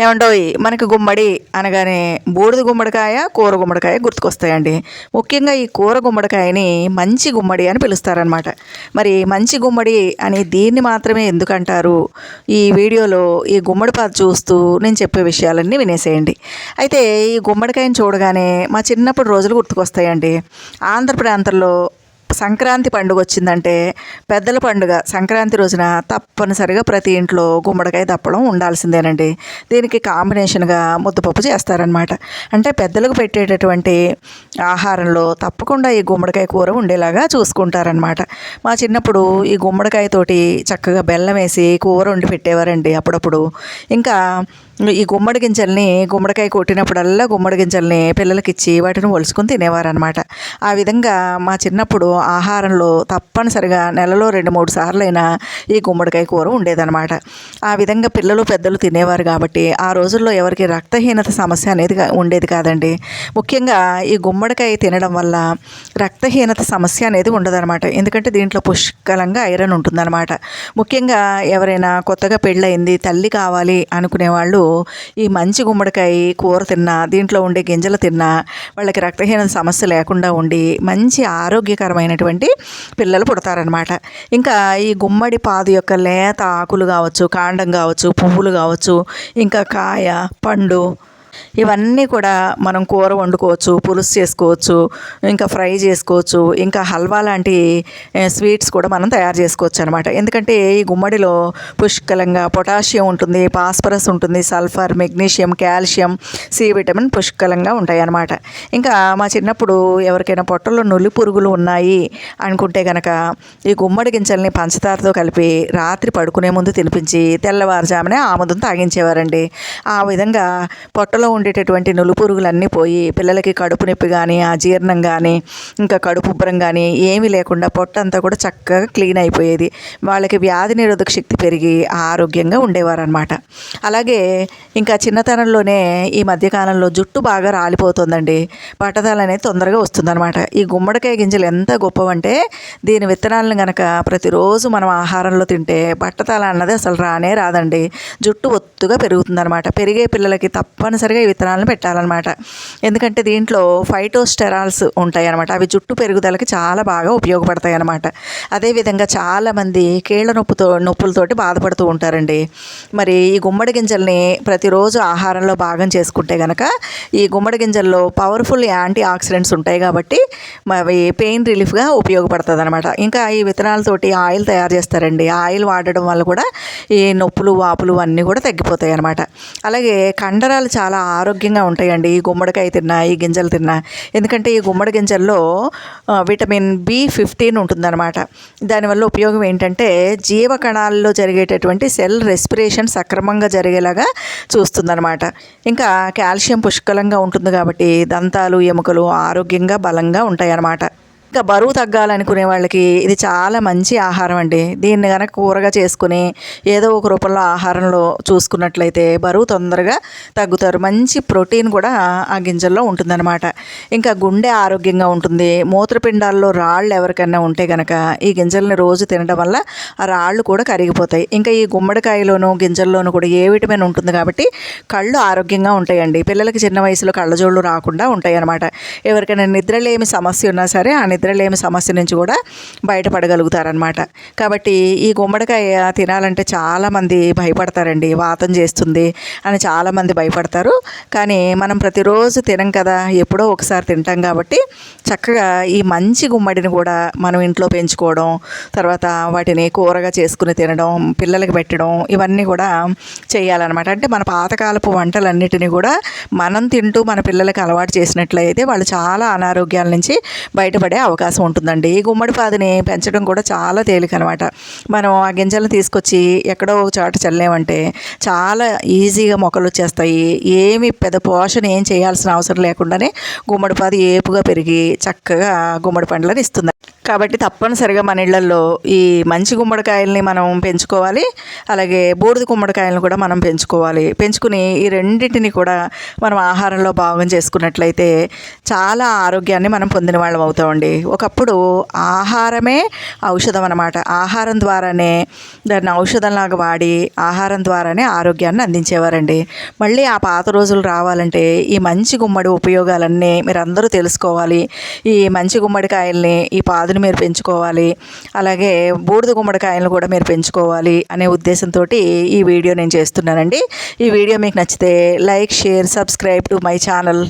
ఏమండోయ్ మనకి గుమ్మడి అనగానే బూడిద గుమ్మడికాయ కూర గుమ్మడికాయ గుర్తుకొస్తాయండి. ముఖ్యంగా ఈ కూర గుమ్మడికాయని మంచి గుమ్మడి అని పిలుస్తారనమాట మరి మంచి గుమ్మడి అని దీన్ని మాత్రమే ఎందుకంటారు? ఈ వీడియోలో ఈ గుమ్మడి పాత చూస్తూ నేను చెప్పే విషయాలన్నీ వినేసేయండి. అయితే ఈ గుమ్మడికాయని చూడగానే మా చిన్నప్పుడు రోజులు గుర్తుకొస్తాయండి. ఆంధ్ర ప్రాంతంలో సంక్రాంతి పండుగ వచ్చిందంటే పెద్దల పండుగ. సంక్రాంతి రోజున తప్పనిసరిగా ప్రతి ఇంట్లో గుమ్మడికాయ తప్పడం ఉండాల్సిందేనండి. దీనికి కాంబినేషన్గా ముద్దపప్పు చేస్తారనమాట అంటే పెద్దలకు పెట్టేటటువంటి ఆహారంలో తప్పకుండా ఈ గుమ్మడికాయ కూర ఉండేలాగా చూసుకుంటారనమాట మా చిన్నప్పుడు ఈ గుమ్మడికాయతోటి చక్కగా బెల్లం వేసి కూర వండి పెట్టేవారండి అప్పుడప్పుడు. ఇంకా ఈ గుమ్మడి గింజల్ని గుమ్మడికాయ కొట్టినప్పుడల్లా గుమ్మడి గింజల్ని పిల్లలకి ఇచ్చి వాటిని ఒలుసుకుని తినేవారనమాట ఆ విధంగా మా చిన్నప్పుడు ఆహారంలో తప్పనిసరిగా నెలలో రెండు మూడు సార్లైనా ఈ గుమ్మడికాయ కూర ఉండేదన్నమాట. ఆ విధంగా పిల్లలు పెద్దలు తినేవారు కాబట్టి ఆ రోజుల్లో ఎవరికి రక్తహీనత సమస్య అనేది ఉండేది కాదండి. ముఖ్యంగా ఈ గుమ్మడికాయ తినడం వల్ల రక్తహీనత సమస్య అనేది ఉండదన్నమాట. ఎందుకంటే దీంట్లో పుష్కలంగా ఐరన్ ఉంటుందన్నమాట. ముఖ్యంగా ఎవరైనా కొత్తగా పెళ్ళయింది తల్లి కావాలి అనుకునే వాళ్ళు ఈ మంచి గుమ్మడికాయ కూర తిన్నా దీంట్లో ఉండే గింజలు తిన్నా వాళ్ళకి రక్తహీనత సమస్య లేకుండా ఉండి మంచి ఆరోగ్యకరమైన ఆరోగ్యకరమైనటువంటి పిల్లలు పుడతారనమాట ఇంకా ఈ గుమ్మడి పాదు యొక్క లేత ఆకులు కావచ్చు కాండం కావచ్చు పువ్వులు కావచ్చు ఇంకా కాయ పండు ఇవన్నీ కూడా మనం కూర వండుకోవచ్చు పులుసు చేసుకోవచ్చు ఇంకా ఫ్రై చేసుకోవచ్చు ఇంకా హల్వా లాంటి స్వీట్స్ కూడా మనం తయారు చేసుకోవచ్చు అనమాట ఎందుకంటే ఈ గుమ్మడిలో పుష్కలంగా పొటాషియం ఉంటుంది పాస్పరస్ ఉంటుంది sulphur magnesium calcium C vitamin పుష్కలంగా ఉంటాయి అన్నమాట. ఇంకా మా చిన్నప్పుడు ఎవరికైనా పొట్టలో నులి పురుగులు ఉన్నాయి అనుకుంటే కనుక ఈ గుమ్మడి గింజల్ని పంచదారతో కలిపి రాత్రి పడుకునే ముందు తినిపించి తెల్లవారుజామునే ఆముదం తాగించేవారండి. ఆ విధంగా పొట్టలో ఉండేటటువంటి నులు పురుగులన్నీ పోయి పిల్లలకి కడుపు నొప్పి కానీ అజీర్ణం కానీ ఇంకా కడుపు ఉబ్బరం కానీ ఏమీ లేకుండా పొట్ట అంతా కూడా చక్కగా క్లీన్ అయిపోయేది. వాళ్ళకి వ్యాధి నిరోధక శక్తి పెరిగి ఆరోగ్యంగా ఉండేవారనమాట అలాగే ఇంకా చిన్నతనంలోనే ఈ మధ్యకాలంలో జుట్టు బాగా రాలిపోతుందండి. పట్టదాలు అనేది తొందరగా వస్తుందన్నమాట. ఈ గుమ్మడికాయ గింజలు ఎంత గొప్పవంటే దీని విత్తనాలను గనక ప్రతిరోజు మనం ఆహారంలో తింటే బట్టతల అన్నది అసలు రానే రాదండి. జుట్టు ఒత్తుగా పెరుగుతుందన్నమాట. పెరిగే పిల్లలకి తప్పనిసరిగా ఈ విత్తనాలను పెట్టాలన్నమాట. ఎందుకంటే దీంట్లో ఫైటోస్టెరాల్స్ ఉంటాయి అనమాట అవి జుట్టు పెరుగుదలకి చాలా బాగా ఉపయోగపడతాయి అనమాట అదేవిధంగా చాలామంది కీళ్ళ నొప్పుతో నొప్పులతోటి బాధపడుతూ ఉంటారండి. మరి ఈ గుమ్మడి గింజల్ని ప్రతిరోజు ఆహారంలో భాగం చేసుకుంటే కనుక ఈ గుమ్మడి గింజల్లో పవర్ఫుల్ యాంటీ ఆక్సిడెంట్స్ ఉంటాయి కాబట్టి అవి పెయిన్ రిలీఫ్గా ఉపయోగపడుతుంది అనమాట ఇంకా ఈ విత్తనాలతోటి ఆయిల్ తయారు చేస్తారండి. ఆయిల్ వాడడం వల్ల కూడా ఈ నొప్పులు వాపులు అన్నీ కూడా తగ్గిపోతాయి అనమాట అలాగే కండరాలు చాలా ఆరోగ్యంగా ఉంటాయండి. ఈ గుమ్మడికాయ తిన్నా ఈ గింజలు తిన్నా. ఎందుకంటే ఈ గుమ్మడి గింజల్లో విటమిన్ బి ఫిఫ్టీన్ ఉంటుందన్నమాట. దానివల్ల ఉపయోగం ఏంటంటే జీవకణాల్లో జరిగేటటువంటి సెల్ రెస్పిరేషన్ సక్రమంగా జరిగేలాగా చూస్తుందన్నమాట. ఇంకా కాల్షియం పుష్కలంగా ఉంటుంది కాబట్టి దంతాలు ఎముకలు ఆరోగ్యంగా బలంగా ఉంటాయన్నమాట. ఇంకా బరువు తగ్గాలనుకునే వాళ్ళకి ఇది చాలా మంచి ఆహారం అండి. దీన్ని కనుక కూరగా చేసుకుని ఏదో ఒక రూపంలో ఆహారంలో చూసుకున్నట్లయితే బరువు తొందరగా తగ్గుతారు. మంచి ప్రోటీన్ కూడా ఆ గింజల్లో ఉంటుందన్నమాట. ఇంకా గుండె ఆరోగ్యంగా ఉంటుంది. మూత్రపిండాల్లో రాళ్ళు ఎవరికైనా ఉంటే కనుక ఈ గింజల్ని రోజు తినడం వల్ల ఆ రాళ్ళు కూడా కరిగిపోతాయి. ఇంకా ఈ గుమ్మడికాయలోను గింజల్లోనూ కూడా ఏ విటమిన్ ఉంటుంది కాబట్టి కళ్ళు ఆరోగ్యంగా ఉంటాయండి. పిల్లలకి చిన్న వయసులో కళ్ళజోళ్ళు రాకుండా ఉంటాయి అన్నమాట ఎవరికైనా నిద్రలేమి సమస్య ఉన్నా సరే ఆ నిద్రలేమి సమస్య నుంచి కూడా బయటపడగలుగుతారనమాట కాబట్టి ఈ గుమ్మడికాయ తినాలంటే చాలామంది భయపడతారండి. వాతం చేస్తుంది అని చాలామంది భయపడతారు. కానీ మనం ప్రతిరోజు తినం కదా ఎప్పుడో ఒకసారి తింటాం కాబట్టి చక్కగా ఈ మంచి గుమ్మడిని కూడా మనం ఇంట్లో పెంచుకోవడం తర్వాత వాటిని కూరగా చేసుకుని తినడం పిల్లలకి పెట్టడం ఇవన్నీ కూడా చేయాలన్నమాట. అంటే మన పాతకాలపు వంటలన్నిటినీ కూడా మనం తింటూ మన పిల్లలకి అలవాటు చేసినట్లయితే వాళ్ళు చాలా అనారోగ్యాల నుంచి బయటపడే అవకాశం ఉంటుందండి. ఈ గుమ్మడి పాదిని పెంచడం కూడా చాలా తేలిక అనమాట మనం ఆ గింజలను తీసుకొచ్చి ఎక్కడో ఒక చోట చల్లేమంటే చాలా ఈజీగా మొక్కలు వచ్చేస్తాయి. ఏమి పెద్ద పోషణ ఏం చేయాల్సిన అవసరం లేకుండానే గుమ్మడి పాది ఏపుగా పెరిగి చక్కగా గుమ్మడి పండ్లను ఇస్తుంది. కాబట్టి తప్పనిసరిగా మన ఇళ్ళలో ఈ మంచి గుమ్మడికాయల్ని మనం పెంచుకోవాలి. అలాగే బూడిద గుమ్మడికాయలను కూడా మనం పెంచుకోవాలి. పెంచుకుని ఈ రెండింటిని కూడా మనం ఆహారంలో భాగం చేసుకున్నట్లయితే చాలా ఆరోగ్యాన్ని మనం పొందిన వాళ్ళం అవుతామండి. ఒకప్పుడు ఆహారమే ఔషధం అన్నమాట. ఆహారం ద్వారానే దాన్ని ఔషధంలాగా వాడి ఆహారం ద్వారానే ఆరోగ్యాన్ని అందించేవారండి. మళ్ళీ ఆ పాత రోజులు రావాలంటే ఈ మంచి గుమ్మడి ఉపయోగాలన్నీ మీరందరూ తెలుసుకోవాలి. ఈ మంచి గుమ్మడికాయల్ని ఈ పాద పాదుని మీరు పెంచుకోవాలి. అలాగే బూడిద గుమ్మడికాయలను కూడా మీరు పెంచుకోవాలి అనే ఉద్దేశంతో ఈ వీడియో నేను చేస్తున్నానండి. ఈ వీడియో మీకు నచ్చితే like share subscribe to my channel.